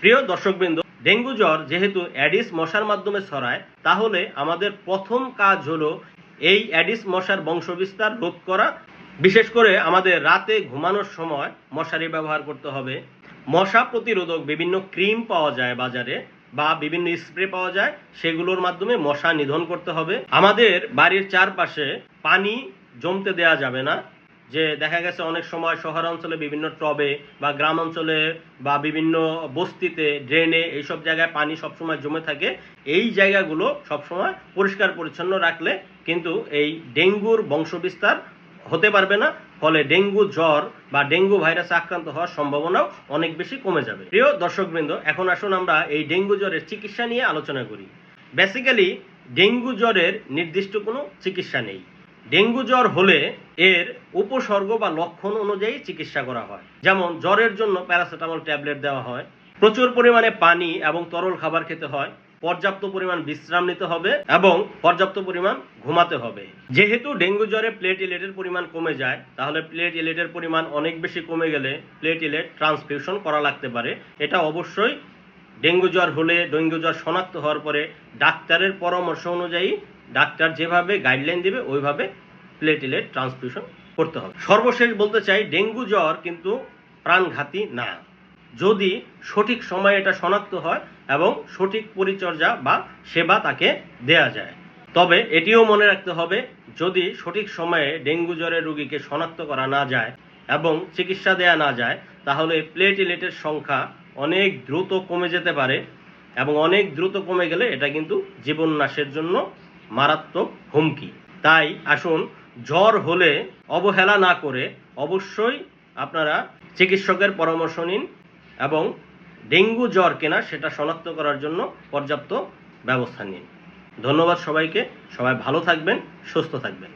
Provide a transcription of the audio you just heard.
প্রিয় দর্শকবৃন্দ, ডেঙ্গু জ্বর যেহেতু অ্যাডিস মশার মাধ্যমে ছড়ায়, তাহলে আমাদের প্রথম কাজ হলো এই অ্যাডিস মশার বংশবিস্তার রোধ করা। বিশেষ করে আমাদের রাতে ঘুমানোর সময় মশারি ব্যবহার করতে হবে। মশা প্রতিরোধক বিভিন্ন ক্রিম পাওয়া যায় বাজারে বা বিভিন্ন স্প্রে পাওয়া যায়, সেগুলোর মাধ্যমে মশা নিধন করতে হবে। আমাদের বাড়ির চারপাশে পানি জমতে দেয়া যাবে না। যে দেখা গেছে অনেক সময় শহরাঞ্চলে বিভিন্ন টবে বা গ্রাম অঞ্চলে বা বিভিন্ন বস্তিতে ড্রেনে এইসব জায়গায় পানি সবসময় জমে থাকে, এই জায়গাগুলো সবসময় পরিষ্কার পরিচ্ছন্ন রাখলে কিন্তু এই ডেঙ্গুর বংশবিস্তার হতে পারবে না, ফলে ডেঙ্গু জ্বর বা ডেঙ্গু ভাইরাসে আক্রান্ত হওয়ার সম্ভাবনাও অনেক বেশি কমে যাবে। প্রিয় দর্শকবৃন্দ, এখন আসুন আমরা এই ডেঙ্গু জ্বরের চিকিৎসা নিয়ে আলোচনা করি। বেসিক্যালি ডেঙ্গু জ্বরের নির্দিষ্ট কোনো চিকিৎসা নেই। ডেঙ্গু জ্বর হলে এর উপসর্গ বা লক্ষণ অনুযায়ী চিকিৎসা করা হয়। যেমন, জ্বরের জন্য প্যারাসিটামল ট্যাবলেট দেওয়া হয়, প্রচুর পরিমাণে পানি এবং তরল খাবার খেতে হয়, পর্যাপ্ত পরিমাণ বিশ্রাম নিতে হবে এবং পর্যাপ্ত পরিমাণ ঘুমাতে হবে। যেহেতু ডেঙ্গু জ্বরে প্লেটিলেটের পরিমাণ কমে যায়, তাহলে প্লেটিলেটের পরিমাণ অনেক বেশি কমে গেলে প্লেটিলেট ট্রান্সফিউশন করা লাগতে পারে। এটা অবশ্যই ডেঙ্গু জ্বর হলে, ডেঙ্গু জ্বর শনাক্ত হওয়ার পরে ডাক্তারের পরামর্শ অনুযায়ী ডাক্তার যেভাবে গাইডলাইন দেবে, ওইভাবে প্লেটিলেট ট্রান্সফিউশন করতে হবে। সর্বশেষ বলতে চাই, ডেঙ্গু জ্বর কিন্তু প্রাণঘাতী না। যদি সঠিক সময়ে এটা শনাক্ত হয় এবং সঠিক পরিচর্যা বা সেবা তাকে দেয়া যায়। তবে এটিও মনে রাখতে হবে, যদি সঠিক সময়ে ডেঙ্গু জ্বরের রোগীকে শনাক্ত করা না যায় এবং চিকিৎসা দেয়া না যায়, তাহলে প্লেটিলেটের সংখ্যা অনেক দ্রুত কমে যেতে পারে এবং অনেক দ্রুত কমে গেলে এটা কিন্তু জীবন নাশের জন্য মারাত্মক হুমকি। তাই আসুন, জ্বর হলে অবহেলা না করে অবশ্যই আপনারা চিকিৎসকের পরামর্শ নিন এবং ডেঙ্গু জ্বর কেনা সেটা শনাক্ত করার জন্য পর্যাপ্ত ব্যবস্থা নিন। ধন্যবাদ সবাইকে। সবাই ভালো থাকবেন, সুস্থ থাকবেন।